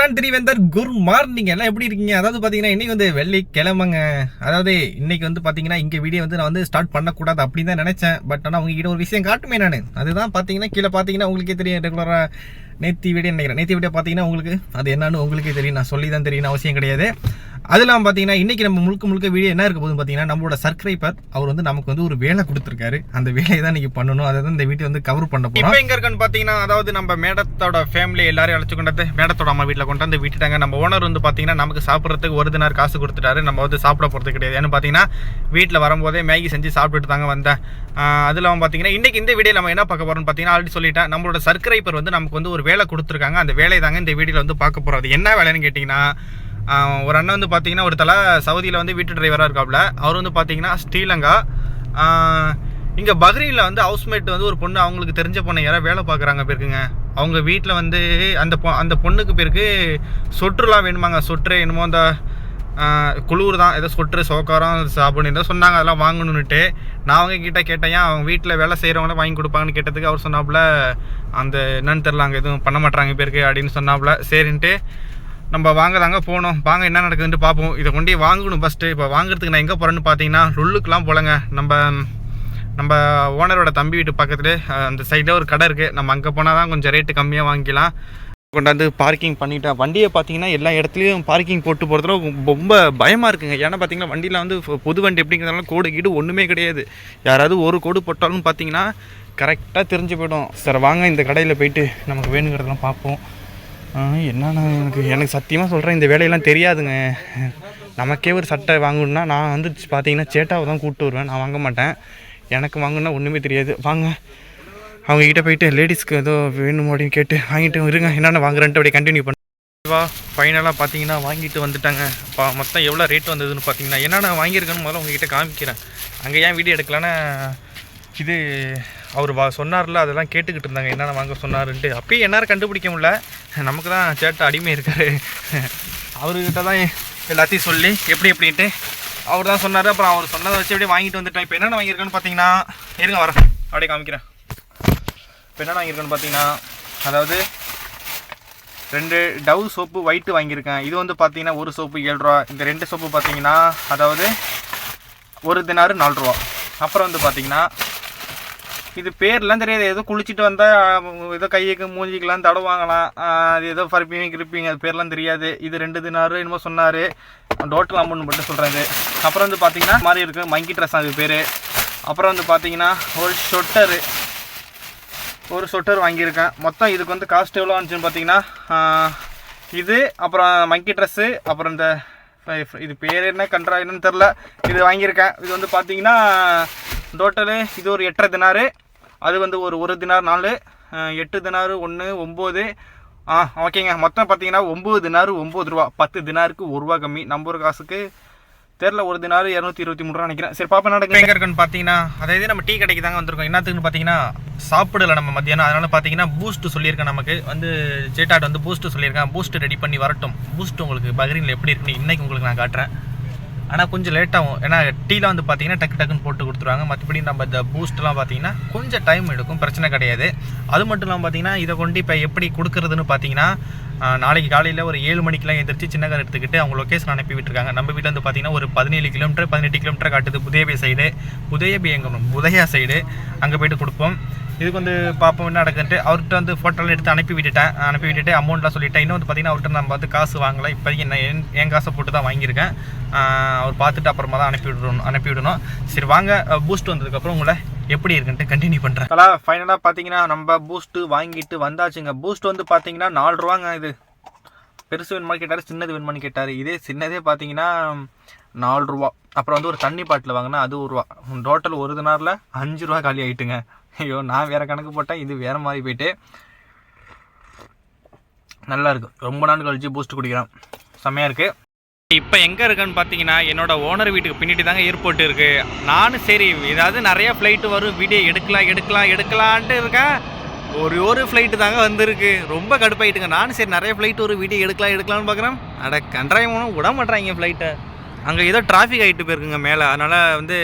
Captain திரிவேந்தர் good morning எல்லாம் எப்படி இருக்கீங்க? அதாவது பார்த்தீங்கன்னா இன்னைக்கு வந்து வெள்ளிக்கிழமைங்க. அதாவது இன்னைக்கு வந்து பார்த்தீங்கன்னா இங்கே வீடியோ வந்து நான் வந்து ஸ்டார்ட் பண்ணக்கூடாது அப்படின்னு தான் நினச்சேன். பட் ஆனால் உங்ககிட்ட ஒரு விஷயம் காட்டுமே நான். அதுதான் பார்த்தீங்கன்னா கீழே பார்த்தீங்கன்னா உங்களுக்கே தெரியும் ரெகுலராக நேத்தி வீடியோ நினைக்கிறேன் நேத்தி வீடியோ பார்த்தீங்கன்னா உங்களுக்கு அது என்னன்னு உங்களுக்கே தெரியும். நான் சொல்லி தான் தெரியும் அவசியம் கிடையாது. அதெல்லாம் பார்த்தீங்கன்னா இன்னைக்கு நம்ம முழுக்க முழுக்க வீடியோ என்ன இருக்க போதுன்னு பார்த்தீங்கன்னா நம்மளோட சப்ஸ்கிரைபர் அவர் வந்து நமக்கு வந்து ஒரு வேலை கொடுத்துருக்காரு. அந்த வேலையை தான் இன்னைக்கு பண்ணணும். அதை தான் இந்த வீட்டை வந்து கவர் பண்ண போகிறோம் இப்போ எங்கே இருக்குன்னு பார்த்தீங்கன்னா அதாவது நம்ம மேடத்தோட ஃபேமிலி எல்லாரையும் அழைச்சு கொண்டாந்து மேடத்தோட அம்மா வீட்டில் கொண்டு வந்து விட்டுட்டாங்க. நம்ம ஓனர் வந்து பார்த்தீங்கன்னா நமக்கு சாப்பிட்றதுக்கு ஒரு தினார் காசு கொடுத்துட்டாரு. நம்ம வந்து சாப்பிட போகிறது கிடையாது. ஏன்னு பார்த்தீங்கன்னா வீட்டில் வரும்போதே மேகி செஞ்சு சாப்பிட்டுட்டு தாங்க வந்தேன். அதில் அவன் பார்த்தீங்கன்னா இன்றைக்கி இந்த வீடியோ நம்ம என்ன பார்க்க போகிறோம்னு பார்த்தீங்கன்னா ஆல்ரெடி சொல்லிட்டேன். நம்மளோட சப்ஸ்கிரைபர் வந்து நமக்கு வந்து ஒரு வேலை கொடுத்துருக்காங்க. அந்த வேலையை தாங்க இந்த வீடியோவில் வந்து பார்க்க போகிறோம் அது என்ன வேலைன்னு கேட்டிங்கன்னா ஒரு அண்ணன் வந்து பார்த்தீங்கன்னா ஒரு தலை சவுதியில் வந்து வீட்டு டிரைவராக இருக்காப்புல அவர் வந்து பார்த்தீங்கன்னா ஸ்ரீலங்கா. இங்கே பஹ்ரீனில் வந்து ஹவுஸ்மேட் வந்து ஒரு பொண்ணு அவங்களுக்கு தெரிஞ்ச பொண்ணை யாராவது வேலை பார்க்குறாங்க பேருக்குங்க. அவங்க வீட்டில் வந்து அந்த பொ அந்த பொண்ணுக்கு பேருக்கு சொற்றுலாம் வேணுமாங்க. சொற்று என்னமோ அந்த குளிர் தான் ஏதோ சொற்று சோக்காரம் சாப்பிடுன்னு ஏதோ சொன்னாங்க அதெல்லாம் வாங்கணுன்னுட்டு. நான் அவங்க கிட்டே கேட்டேன் ஏன் அவங்க வீட்டில் வேலை செய்கிறவங்கள வாங்கி கொடுப்பாங்கன்னு கேட்டதுக்கு அவர் சொன்னாப்புல அந்த என்னன்னு தெரில அங்கே எதுவும் பண்ண மாட்டாங்க பேருக்கு அப்படின்னு சொன்னாப்புல. சரின்ட்டு நம்ம வாங்க தாங்க போனோம். வாங்க என்ன நடக்குதுன்ட்டு பார்ப்போம். இதை கொண்டு வாங்கணும் ஃபஸ்ட்டு இப்போ வாங்குறதுக்கு நான் எங்கே போகிறேன்னு பார்த்தீங்கன்னா லுல்லுக்கெலாம் போலங்க. நம்ம நம்ம ஓனரோட தம்பி வீட்டு பக்கத்துலேயே அந்த சைடில் ஒரு கடை இருக்குது நம்ம அங்கே போனால் தான் கொஞ்சம் ரேட்டு கம்மியாக வாங்கிக்கலாம். கொண்டாந்து பார்க்கிங் பண்ணிட்டேன் வண்டியை பார்த்தீங்கன்னா எல்லா இடத்துலையும் பார்க்கிங் போட்டு போகிறதுல ரொம்ப பயமாக இருக்குங்க. ஏன்னா பார்த்தீங்கன்னா வண்டியில் வந்து புது வண்டி எப்படிங்கிறதுனால கோடு கீடு ஒன்றுமே கிடையாது. யாராவது ஒரு கோடு போட்டாலும் பார்த்தீங்கன்னா கரெக்டாக தெரிஞ்சு போயிடும். சார் வாங்க இந்த கடையில் போயிட்டு நமக்கு வேணுங்கிறதெல்லாம் பார்ப்போம். என்னென்ன எனக்கு எனக்கு சத்தியமாக சொல்கிறேன் இந்த வேலையெல்லாம் தெரியாதுங்க. நமக்கே ஒரு சட்டை வாங்கணுன்னா நான் வந்து பார்த்தீங்கன்னா சேட்டாவை தான் கூப்பிட்டு வருவேன். நான் வாங்க மாட்டேன். எனக்கு வாங்கணுன்னா ஒன்றுமே தெரியாது. வாங்க. அவங்கக்கிட்ட போயிட்டு லேடிஸ்க்கு ஏதோ வேணும் அப்படின்னு கேட்டு வாங்கிட்டு இருங்க என்னென்ன வாங்குறேன்ட்டு அப்படியே கண்டினியூ பண்ண. வா ஃபைனலாக பார்த்தீங்கன்னா வாங்கிட்டு வந்துட்டாங்க. பா மொத்தம் எவ்வளோ ரேட் வந்ததுன்னு பார்த்தீங்கன்னா என்னென்ன வாங்கியிருக்கேன்னு முதல்ல உங்ககிட்ட காமிக்கிறேன். அங்கே ஏன் வீடியோ எடுக்கலான்னா இது அவர் வா சொன்னார்ல அதெல்லாம் கேட்டுக்கிட்டு இருந்தாங்க. என்னென்ன வாங்க சொன்னாருன்ட்டு. அப்பயும் என்னாரும் கண்டுபிடிக்க முடியல. நமக்கு தான் சேட்டை அடிமை இருக்காரு. அவர்கிட்ட தான் எல்லாத்தையும் சொல்லி எப்படி எப்படின்ட்டு அவர் தான் சொன்னார். அப்புறம் அவர் சொன்னதை வச்சு அப்படியே வாங்கிட்டு வந்துட்டேன். இப்போ என்னென்ன வாங்கியிருக்கேன்னு பார்த்தீங்கன்னா இருங்க வரேன். அப்படியே காமிக்கிறேன். இப்போ என்னென்ன வாங்கியிருக்கேன்னு பார்த்தீங்கன்னா அதாவது ரெண்டு டவ் சோப்பு ஒயிட்டு வாங்கியிருக்கேன். இது வந்து பார்த்தீங்கன்னா ஒரு சோப்பு ஏழு ரூபா. இந்த ரெண்டு சோப்பு பார்த்தீங்கன்னா அதாவது ஒரு தினாறு நாலு ரூபா. அப்புறம் வந்து பார்த்தீங்கன்னா இது பேர்லாம் தெரியாது. ஏதோ குளிச்சுட்டு வந்தால் ஏதோ கையுக்கு மூஞ்சிக்கலாம் தடவாங்கலாம் அது ஏதோ பருப்பீங்க கிருப்பிங்க அது பேர்லாம் தெரியாது. இது ரெண்டு தினாறு என்னமோ சொன்னார். டோட்டல் அமௌண்ட் மட்டும் சொல்கிறது அப்புறம் வந்து பார்த்தீங்கன்னா மாதிரி இருக்குது மங்கி ட்ரெஸ் அது பேர். அப்புறம் வந்து பார்த்தீங்கன்னா ஒரு ஷொட்டரு ஒரு சொட்டர் வாங்கியிருக்கேன். மொத்தம் இதுக்கு வந்து காஸ்ட் எவ்வளோ வந்துச்சுன்னு பார்த்தீங்கன்னா இது அப்புறம் மங்கி ட்ரெஸ்ஸு அப்புறம் இந்த இது பேர் என்ன கன்றா என்னன்னு தெரில இது வாங்கியிருக்கேன். இது வந்து பார்த்தீங்கன்னா டோட்டலு இது ஒரு எட்டரை தினாரு அது வந்து ஒரு ஒரு தினார் நாலு எட்டு தினாரு ஒன்று ஒம்பது ஆ ஓகேங்க. மொத்தம் பார்த்தீங்கன்னா ஒம்பது தினாரு ஒம்பது ரூபா. பத்து தினாருக்கு ஒரு ரூபா கம்மி. நம்ம ஒரு காசுக்கு தெரில ஒரு தினாரு இரநூத்தி இருபத்தி மூணு ரூபா நினைக்கிறேன். சரி பாப்பா நடக்கு எங்கே இருக்குன்னு பார்த்தீங்கன்னா அதாவது நம்ம டீ கடைக்கு தாங்க வந்திருக்கோம். என்னத்துக்குன்னு பார்த்தீங்கன்னா சாப்பிடலை நம்ம மத்தியானம். அதனால் பார்த்தீங்கன்னா பூஸ்ட் சொல்லியிருக்கேன் நமக்கு. வந்து ஜேட்டாட் வந்து பூஸ்ட் சொல்லியிருக்கேன். பூஸ்ட் ரெடி பண்ணி வரட்டும். பூஸ்ட் உங்களுக்கு பக்ரீனில் எப்படி இருக்குன்னு இன்றைக்கி உங்களுக்கு நான் காட்டுறேன். ஆனால் கொஞ்சம் லேட்டாகும் ஏன்னா டீலாம் வந்து பார்த்தீங்கன்னா டக்கு டக்குன்னு போட்டு கொடுத்துருவாங்க. மற்றபடி நம்ம இந்த பூஸ்ட்லாம் பார்த்தீங்கன்னா கொஞ்சம் டைம் எடுக்கும். பிரச்சனை கிடையாது. அது மட்டும் இல்லாமல் பார்த்தீங்கன்னா இதை கொண்டு இப்போ எப்படி கொடுக்குறதுன்னு பார்த்தீங்கன்னா நாளைக்கு காலையில் ஒரு ஏழு மணிக்கெலாம் எந்திரிச்சு சின்ன கார் எடுத்துக்கிட்டு அவங்க லொக்கேஷன் அனுப்பி விட்டுருக்காங்க. நம்ம வீட்டில் வந்து பார்த்தீங்கன்னா ஒரு பதினேழு கிலோமீட்டர் பதினெட்டு கிலோமீட்டர் காட்டுது. புதேபி சைடு உதயபி எங்கே புதையா சைடு அங்கே போய்ட்டு கொடுப்போம். இதுக்கு வந்து பார்ப்போம் என்ன நடக்குன்ட்டு அவர்கிட்ட வந்து ஃபோட்டோலாம் எடுத்து அனுப்பி விட்டுட்டேன். அனுப்பி விட்டுட்டு அமௌண்ட்லாம் சொல்லிட்டேன். இன்னும் வந்து பார்த்தீங்கன்னா அவர்கிட்ட நம்ம வந்து காசு வாங்கலை. இப்போதைக்கு நான் என் என் காசை போட்டு தான் வாங்கியிருக்கேன். அவர் பார்த்துட்டு அப்புறமா தான் அனுப்பி விடணும் அனுப்பி விடணும். சரி வாங்க பூஸ்ட் வந்ததுக்கப்புறம் உங்களை எப்படி இருக்குன்ட்டு கண்டினியூ பண்ணுறேன் அதெல்லாம் ஃபைனலாக பார்த்தீங்கன்னா நம்ம பூஸ்ட்டு வாங்கிட்டு வந்தாச்சுங்க. பூஸ்ட் வந்து பார்த்தீங்கன்னா நாலு ரூபாங்க இது. பெருசு வேணுமான்னு கேட்டார் சின்னது வேணுமான்னு கேட்டார். இதே சின்னதே பார்த்தீங்கன்னா நாலு ரூபா. அப்புறம் வந்து ஒரு தண்ணி பாட்டில் வாங்கினா அது ஒரு ரூபா. டோட்டல் ஒரு தினாரில் அஞ்சு ரூபா காலி ஆகிட்டுங்க ஐயோ நான் வேறு கணக்கு போட்டேன் இது வேறு மாதிரி போயிட்டு. நல்லா இருக்கு. ரொம்ப நாள் கழிச்சு பூஸ்ட் குடிக்கிறேன் செம்மையாக இருக்குது இப்போ எங்கே இருக்கேன்னு பார்த்தீங்கன்னா என்னோட ஓனர் வீட்டுக்கு பின்னாடி தாங்க ஏர்போர்ட் இருக்குது நானும் சரி ஏதாவது நிறைய ஃப்ளைட்டு வரும் வீடியோ எடுக்கலாம் எடுக்கலாம் எடுக்கலான்ட்டு இருக்கேன். ஒரு ஒரு ஃப்ளைட்டு தாங்க வந்திருக்கு. ரொம்ப கடுப்பாயிட்டுங்க. நானும் சரி நிறைய ஃப்ளைட் ஒரு வீடியோ எடுக்கலாம் எடுக்கலாம்னு பார்க்குறேன் அட கன்றாயம் விட மாட்றாங்க ஃப்ளைட்டை அங்கே ஏதோ டிராஃபிக் ஆகிட்டு போயிருக்குங்க மேலே. அதனால் வந்து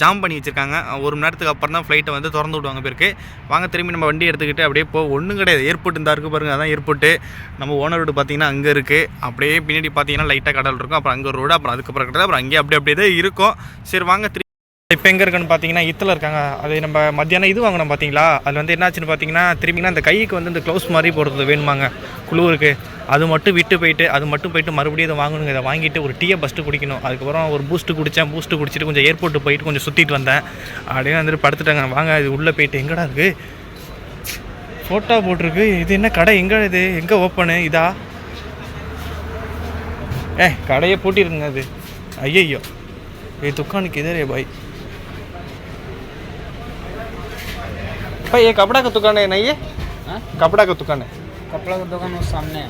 ஜாம் பண்ணி வச்சுருக்காங்க. ஒரு மணி நேரத்துக்கு அப்புறம் தான் ஃப்ளைட்டை வந்து திறந்து விடுவாங்க பேருக்கு. வாங்க திரும்பி நம்ம வண்டி எடுத்துக்கிட்டு அப்படியே போ ஒன்றும் கிடையாது. ஏர்போர்ட் இந்த இருக்குது பாருங்கள் அதான் ஏர்போர்ட்டு நம்ம ஓனர் ரோடு பார்த்தீங்கன்னா அங்கே இருக்குது அப்படியே பின்னாடி பார்த்தீங்கன்னா லைட்டாக கடல் இருக்கும். அப்புறம் அங்கே ஒரு ரோடு அப்புறம் அதுக்கப்புறம் கிடையாது அப்புறம் அங்கேயே அப்படியே அப்படியே தான் இருக்கும். சரி வாங்க இப்போ எங்கே இருக்குன்னு பார்த்தீங்கன்னா இத்தில் இருக்காங்க அது நம்ம மத்தியானம் இது வாங்கினோம் பார்த்தீங்களா அதில் வந்து என்னாச்சுன்னு பார்த்தீங்கன்னா திரும்பினா அந்த கைக்கு வந்து இந்த க்ளவுஸ் மாதிரி போடுறது வேணுமாங்க குளிருக்கு அது மட்டும் விட்டு போயிட்டு அது மட்டும் போயிட்டு மறுபடியும் இதை வாங்கணுங்க இதை வாங்கிட்டு ஒரு டீயை ஃபஸ்ட்டு குடிக்கணும் அதுக்கப்புறம் ஒரு பூஸ்ட்டு குடித்தேன் பூஸ்ட்டு குடிச்சிட்டு கொஞ்சம் ஏர்போர்ட்டு போயிட்டு கொஞ்சம் சுற்றிட்டு வந்தேன் அப்படியே வந்துட்டு படுத்துட்டாங்க வாங்க இது உள்ளே போயிட்டு எங்கடா இருக்குது ஃபோட்டோ போட்டிருக்கு இது என்ன கடை எங்கே இது எங்கே ஓப்பனு இதா ஏ கடையை பூட்டிருக்குங்க அது ஐயையோ ये दुकान किधर है भाई भाई ये कपड़ा का दुकान है नहीं ये हाँ? कपड़ा का दुकान है कपड़ा का दुकान वो सामने है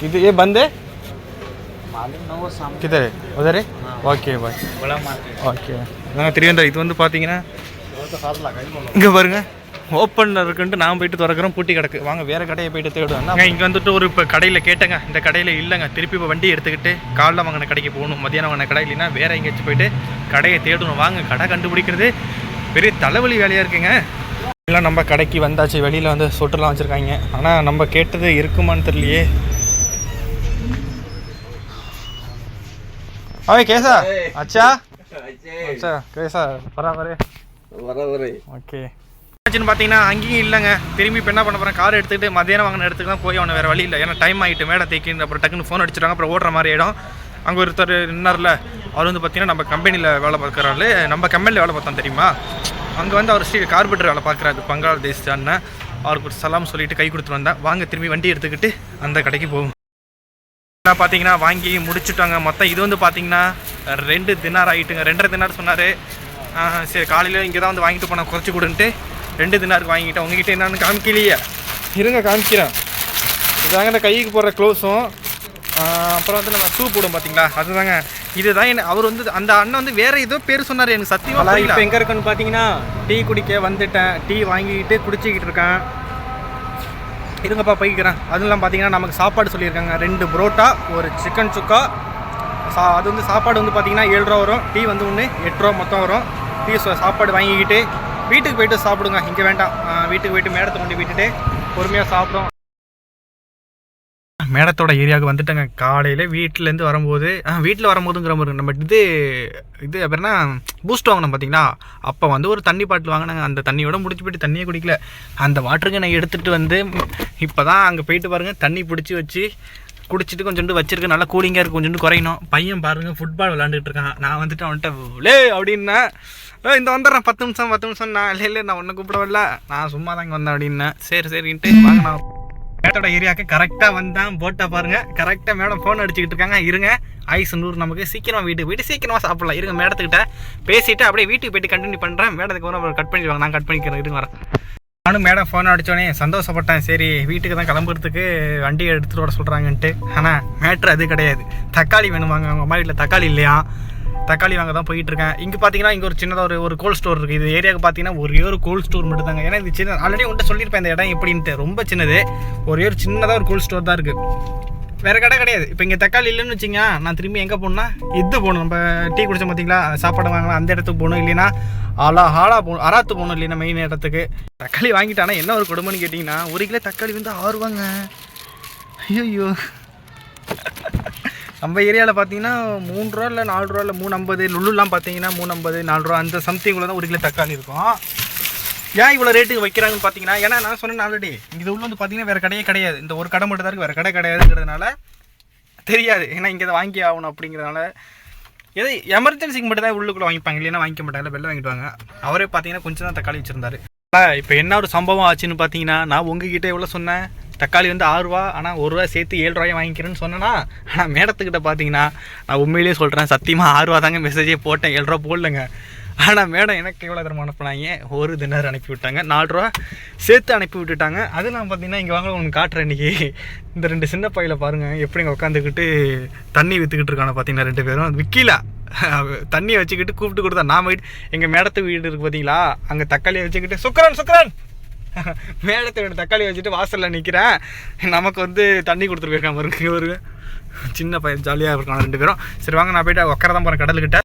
किधर ये बंद है मालूम ना वो सामने किधर है उधर है हाँ। ஓகே பாய் बड़ा मार्केट ஓகே நாங்கள் திருவேந்தர் இது வந்து பார்த்தீங்கன்னா இங்கே பாருங்க ஓப்பனில் இருக்குன்ட்டு நான் போயிட்டு திறக்கிறோம் பூட்டி கிடக்கு வாங்க வேறு கடையை போயிட்டு தேடுவேன் இங்கே வந்துட்டு ஒரு இப்போ கடையில் கேட்டேங்க இந்த கடையில் இல்லைங்க திருப்பி இப்போ வண்டி எடுத்துக்கிட்டு காலைல வாங்கின கடைக்கு போகணும் மதியானம் வாங்கின கடை இல்லைன்னா வேறு எங்கேயாச்சும் போயிட்டு கடையை தேடணும் வாங்க கடை கண்டுபிடிக்கிறது பெரிய தலைவலி வேலையாக இருக்குங்க எல்லாம் நம்ம கடைக்கு வந்தாச்சு. வெளியில் வந்து சொட்டுலாம் வச்சுருக்காங்க. ஆனால் நம்ம கேட்டது இருக்குமான்னு தெரியலையே. அவை கேசா. அச்சா. அச்சா கேசா பராபரே பராபரே ஓகே. ஆச்சுன்னு பார்த்தீங்கன்னா அங்கேயும் இல்லைங்க. திரும்பி இப்போ என்ன பண்ண போகிறேன் கார் எடுத்துக்கிட்டு மதியானம் வாங்கின இடத்துக்கு தான் போய் அவனை வேறு வழி இல்லை. ஏன்னா டைம் ஆகிட்டு மேடம் தேக்கின்னு அப்புறம் டக்குன்னு ஃபோன் அடிச்சிட்டாங்க. அப்புறம் ஓடுற மாதிரி இடம் அங்கே ஒருத்தர் நின்னார்ல. அவர் வந்து பார்த்தீங்கன்னா நம்ம கம்பெனியில் வேலை பார்க்குறாரு. நம்ம கம்பெனியில் வேலை பார்த்தோம் தெரியுமா? அங்கே வந்து அவர் ஸ்ரீ கார்பெண்டர் வேலை பார்க்குறாரு. பங்களாதேஷ் அண்ணன். அவருக்கு ஒரு சலாம் சொல்லிட்டு கை கொடுத்துட்டு வந்தேன் வாங்க திரும்பி வண்டி எடுத்துக்கிட்டு அந்த கடைக்கு போவோம். நான் பார்த்தீங்கன்னா வாங்கி முடிச்சுட்டாங்க. மொத்தம் இது வந்து பார்த்தீங்கன்னா ரெண்டு தினார் ஆகிட்டுங்க ரெண்டரை தினார் சொன்னார். சரி காலையில் இங்கே தான் வந்து வாங்கிட்டு போனால் குறைச்சி கொடுன்ட்டு ரெண்டு தினாருக்கு வாங்கிட்டேன் உங்ககிட்ட என்னென்னு காமிக்கலையே. இருங்க காமிக்கிறேன். இதாங்க இந்த கைக்கு போடுற க்ளோஸும் அப்புறம் வந்து நம்ம ஷூ போடும் பார்த்தீங்களா அதுதாங்க. இதுதான் என்ன அவர் வந்து அந்த அண்ணன் வந்து வேற ஏதோ பேர் சொன்னார் எனக்கு சத்தியமாக இப்போ எங்கே இருக்குன்னு பார்த்தீங்கன்னா டீ குடிக்க வந்துட்டேன். டீ வாங்கிக்கிட்டு குடிச்சிக்கிட்டு இருக்கேன். இருங்கப்பா போய்க்கிறேன். அதெல்லாம் பார்த்தீங்கன்னா நமக்கு சாப்பாடு சொல்லியிருக்காங்க. ரெண்டு புரோட்டா ஒரு சிக்கன் சுக்கா. சா அது வந்து சாப்பாடு வந்து பார்த்தீங்கன்னா ஏழு ரூபா வரும். டீ வந்து ஒன்று எட்டு ரூபா மொத்தம் வரும். டீ சாப்பாடு வாங்கிக்கிட்டு வீட்டுக்கு போயிட்டு சாப்பிடுங்க. இங்கே வேண்டாம். வீட்டுக்கு போயிட்டு மேடத்தை கொண்டு விட்டுட்டு பொறுமையாக சாப்பிடும். மேடத்தோட ஏரியாவுக்கு வந்துட்டேங்க. காலையில் வீட்டிலேருந்து வரும்போது வீட்டில் வரும்போதுங்கிற மாதிரி நம்ம இது இது அப்புறம்னா பூஸ்ட் வாங்கினோம் பார்த்தீங்களா அப்போ வந்து ஒரு தண்ணி பாட்டில் வாங்கினாங்க. அந்த தண்ணியோட முடிச்சு போயிட்டு தண்ணியே குடிக்கல. அந்த வாட்டருக்கு நான் எடுத்துகிட்டு வந்து இப்போ தான் அங்கே போயிட்டு பாருங்கள் தண்ணி பிடிச்சி வச்சு குடிச்சிட்டு கொஞ்சோண்டு வச்சிருக்கேன் நல்லா கூலிங்காக இருக்குது கொஞ்சோண்டு குறையணும். பையன் பாருங்கள் ஃபுட்பால் விளாண்டுட்டு இருக்கான். நான் வந்துட்டு அவன்கிட்ட லே அப்படின்னா இந்த வந்துடுறேன். பத்து நிமிஷம் பத்து நிமிஷம். நான் இல்லை இல்லை நான் ஒன்றும் கூப்பிடவில்ல. நான் சும்மா தான் இங்கே வந்தேன். அப்படின்னேன். சரி சரின்ட்டு வாங்கினா மேட்டோட ஏரியாவுக்கு கரெக்டாக வந்தான் போட்டா பாருங்க. கரெக்டாக மேடம் ஃபோன் அடிச்சுக்கிட்டு இருக்காங்க. இருங்க. ஐஸ் நூறு நமக்கு சீக்கிரமாக வீட்டுக்கு போயிட்டு சீக்கிரமாக சாப்பிடலாம். இருங்க மேடத்துக்கிட்ட பேசிட்டு அப்படியே வீட்டுக்கு போயிட்டு கண்டினியூ பண்ணுறேன் மேடத்துக்கு வரும் கட் பண்ணிடுவாங்க நான் கட் பண்ணிக்கிறேன். இருங்க வரேன். நானும் மேடம் ஃபோன் அடித்தோடனே சந்தோஷப்பட்டேன். சரி வீட்டுக்கு தான் கிளம்புறதுக்கு வண்டியை எடுத்துகிட்டு வர சொல்கிறாங்கன்ட்டு ஆனால் மேட்ரு அது கிடையாது. தக்காளி வேணுமாங்க. அவங்க அம்மா வீட்டில் தக்காளி இல்லையா? தக்காளி வாங்க தான் போயிட்டு இருக்கேன் இங்கே பார்த்தீங்கன்னா இங்கே ஒரு சின்னதாக ஒரு ஒரு கோல்ட் ஸ்டோர் இருக்குது இது ஏரியாவுக்கு பார்த்தீங்கன்னா ஒரே ஒரு கோல்ட் ஸ்டோர் மட்டும் தாங்க ஏன்னா இது சின்ன ஆல்ரெடி உங்கள்கிட்ட சொல்லியிருப்பேன் இந்த இடம் எப்படின்ட்டு. ரொம்ப சின்னது. ஒரே ஒரு சின்னதாக ஒரு கோல்ட் ஸ்டோர் தான் இருக்குது வேறு கடை கிடையாது. இப்போ இங்கே தக்காளி இல்லைன்னு வச்சிங்க நான் திரும்பி எங்கே போகணும்னா இது போகணும். நம்ம டீ குடிச்சோம் பார்த்தீங்களா சாப்பாடு வாங்கலாம். அந்த இடத்துக்கு போகணும். இல்லைன்னா ஆலா ஹாலா போகணும் அராத்து போகணும். இல்லைன்னா மெயின் இடத்துக்கு. தக்காளி வாங்கிட்டானா என்ன ஒரு கொடுமைன்னு கேட்டிங்கன்னா ஒரு கிலோ தக்காளி வந்து ஆறுவாங்க. ரூபாங்க ஐயோ நம்ம ஏரியாவில் பார்த்தீங்கன்னா மூணு ரூபா இல்லை நாலு ரூபா இல்லை மூணு ஐம்பது லுல்லுலாம் பார்த்தீங்கன்னா மூணு ஐம்பது நாலு ரூபா அந்த சம்திங்குள்ள தான் ஒரு கிலோ தக்காளி இருக்கும். ஏன் இவ்வளோ ரேட்டுக்கு வைக்கிறாங்கன்னு பார்த்தீங்கன்னா ஏன்னா நான் சொன்னேன் ஆல்ரெடி இது உள்ள வந்து பார்த்தீங்கன்னா வேறு கடையே கிடையாது. இந்த ஒரு கடை மட்டும் தான் இருக்குது வேறு கடை கிடையாதுங்கிறதுனால தெரியாது. ஏன்னா இங்கே தான் வாங்கி ஆகணும் அப்படிங்கிறதுனால. எது எமர்ஜென்சிக்கு மட்டும் தான் உள்ளுக்குள்ளே வாங்கிப்பாங்க இல்லைன்னா வாங்கிக்க மாட்டாங்க வெளில வாங்கிடுவாங்க அவரே பார்த்தீங்கன்னா கொஞ்சம் தான் தக்காளி வச்சுருந்தாரு. இப்போ என்ன ஒரு சம்பவம் ஆச்சுன்னு பார்த்தீங்கன்னா நான் உங்ககிட்ட எவ்வளோ சொன்னேன்? தக்காளி வந்து ஆறு ரூபா ஆனால் ஒரு ரூபா சேர்த்து ஏழு ரூபாய் வாங்கிக்கிறேன்னு சொன்னேன்னா ஆனால் மேடத்துக்கிட்ட பார்த்தீங்கன்னா நான் உண்மையிலேயே சொல்கிறேன் சத்தியமாக ஆறு ரூபா தாங்க மெசேஜே போட்டேன் ஏழு ரூபா போடலங்க. ஆனால் மேடம் எனக்கு எவ்வளோ தரமாக அனுப்புனாங்க ஒரு தினர் அனுப்பி விட்டாங்க நாலு ரூபா சேர்த்து அனுப்பி விட்டுட்டாங்க. அது நான் பார்த்தீங்கன்னா இங்கே வாங்க ஒன்று காட்டுறேன் இன்னைக்கு. இந்த ரெண்டு சின்ன பையில பாருங்கள் எப்படி இங்கே உட்காந்துக்கிட்டு தண்ணி விற்றுக்கிட்டு இருக்காங்க பார்த்தீங்கன்னா ரெண்டு பேரும். விற்கல தண்ணியை வச்சுக்கிட்டு கூப்பிட்டு கொடுத்தா நான் போயிட்டு எங்கள் மேடத்து வீடு இருக்குது பார்த்தீங்களா அங்கே தக்காளியை வச்சுக்கிட்டு சுக்கரான் சுக்கரான்! மேடத்தை வீடு தக்காளி வச்சுட்டு வாசலில் நிற்கிறேன் நமக்கு வந்து தண்ணி கொடுத்துட்டு போயிருக்கான் பாருங்க ஒரு சின்ன பையன் ஜாலியாக இருக்கான் ரெண்டு பேரும். சரி வாங்க நான் போயிட்டு உட்கார தான் போகிறேன் கடலுக்கிட்ட.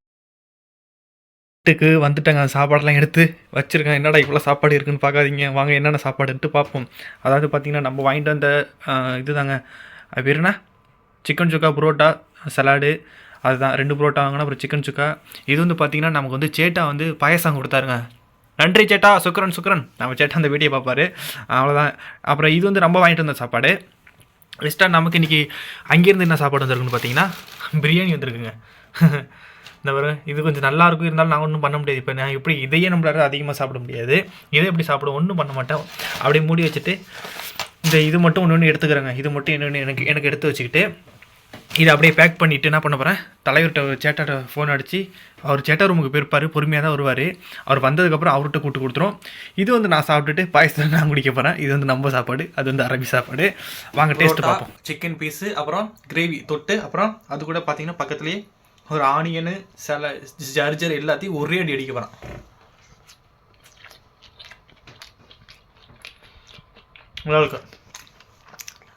வீட்டுக்கு வந்துட்டேங்க சாப்பாடெல்லாம் எடுத்து வச்சுருக்கேன். என்னடா இவ்வளோ சாப்பாடு இருக்குன்னு பார்க்காதீங்க. வாங்க என்னென்ன சாப்பாடுன்ட்டு பார்ப்போம். அதாவது பார்த்திங்கன்னா நம்ம வாங்கிட்டு வந்த இது இதுதாங்க. அது பேர் என்ன? சிக்கன் சுக்கா புரோட்டா சலாடு அதுதான். ரெண்டு புரோட்டா வாங்கினா அப்புறம் சிக்கன் சுக்கா. இது வந்து பார்த்திங்கன்னா நமக்கு வந்து சேட்டா வந்து பாயசம் கொடுத்தாருங்க. நன்றி சேட்டா சுக்ரன் சுக்கரன். நம்ம சேட்டா அந்த வீடியோ பார்ப்பாரு. அவ்வளோதான் அப்புறம் இது வந்து நம்ம வாங்கிட்டு வந்த சாப்பாடு. லிஸ்ட்டாக நமக்கு இன்றைக்கி அங்கேருந்து என்ன சாப்பாடு வந்திருக்குன்னு பார்த்தீங்கன்னா பிரியாணி வந்திருக்குங்க. இந்த வர இது கொஞ்சம் நல்லா இருக்கும். இருந்தாலும் நான் ஒன்றும் பண்ண முடியாது. இப்போ நான் எப்படி இதையே நம்மளால அதிகமாக சாப்பிட முடியாது. இதை எப்படி சாப்பிடுவோம்? ஒன்றும் பண்ண மாட்டேன் அப்படியே மூடி வச்சுட்டு இந்த இது மட்டும் ஒன்று ஒன்று எடுத்துக்கிறேங்க. இது மட்டும் இன்னொன்று எனக்கு எனக்கு எடுத்து வச்சுக்கிட்டு இதை அப்படியே பேக் பண்ணிவிட்டு என்ன பண்ண போகிறேன் தலைவர்கிட்ட சேட்டாட்ட ஃபோன் அடித்து அவர் சேட்டா ரூமுக்கு போயிருப்பார் பொறுமையாக தான் வருவார். அவர் வந்ததுக்கப்புறம் அவர்கிட்ட கூட்டு கொடுத்துரும். இது வந்து நான் சாப்பிட்டுட்டு பாயசத்தை நான் குடிக்க போகிறேன் இது வந்து நம்ம சாப்பாடு அது வந்து அரபி சாப்பாடு. வாங்க டேஸ்ட் பார்ப்போம். சிக்கன் பீஸு அப்புறம் கிரேவி தொட்டு அப்புறம் அது கூட பார்த்தீங்கன்னா பக்கத்துலேயே ஒரு ஆனியனு சில ஜர்ஜர் எல்லாத்தையும் ஒரே அடி அடிக்க போகிறான் நல்லா இருக்கும்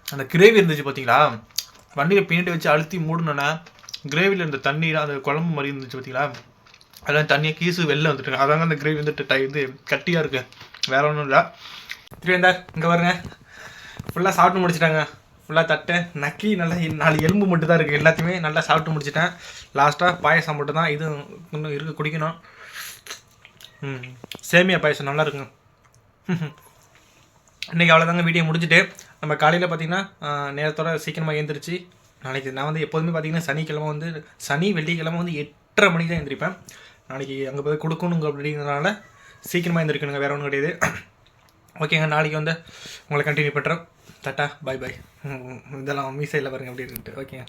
அந்த கிரேவி இருந்துச்சு பார்த்தீங்களா வண்டியில் பின்னாடி வச்சு அழுத்தி மூடணுன்னா கிரேவியில் இருந்த தண்ணீர் அந்த குழம்பு மாதிரி இருந்துச்சு பார்த்தீங்களா அதெல்லாம் தண்ணியாக கீசு வெளில வந்துட்டு அதாங்க அந்த கிரேவி வந்துட்டு டை இது கட்டியாக இருக்கு. வேற ஒன்றும் இல்லை. திருவேந்தா இங்கே வருங்க ஃபுல்லாக சாப்பிட்டு முடிச்சிட்டாங்க. ஃபுல்லாக தட்டை நக்கி நல்லா நாலு எலும்பு மட்டும் தான் இருக்குது எல்லாத்தையுமே நல்லா சாப்பிட்டு முடிச்சிட்டேன். லாஸ்ட்டாக பாயசம் மட்டும் தான். இது இன்னும் இருக்குது குடிக்கணும். ம் சேமியா பாயசம் நல்லா இருக்குங்க. இன்றைக்கி அவ்வளோதாங்க வீடியோ முடிஞ்சுட்டு நம்ம காலையில் பார்த்தீங்கன்னா நேரத்தோட சீக்கிரமாக எழுந்திரிச்சு நாளைக்கு நான் வந்து எப்போதுமே பார்த்திங்கன்னா சனிக்கிழமை வந்து சனி வெள்ளிக்கிழமை வந்து எட்டரை மணிக்கு தான் எழுந்திரிப்பேன் நாளைக்கு அங்கே போய் கொடுக்கணுங்க அப்படிங்கிறதுனால சீக்கிரமாக எழுந்திரிக்கணுங்க வேறு ஒன்றும் கிடையாது. ஓகேங்க நாளைக்கு வந்து உங்களை கண்டினியூ பண்ணுறேன் தட்டா பை பை இதெல்லாம் மீசையில் பாருங்க அப்படி இருக்குன்ட்டு ஓகேங்க.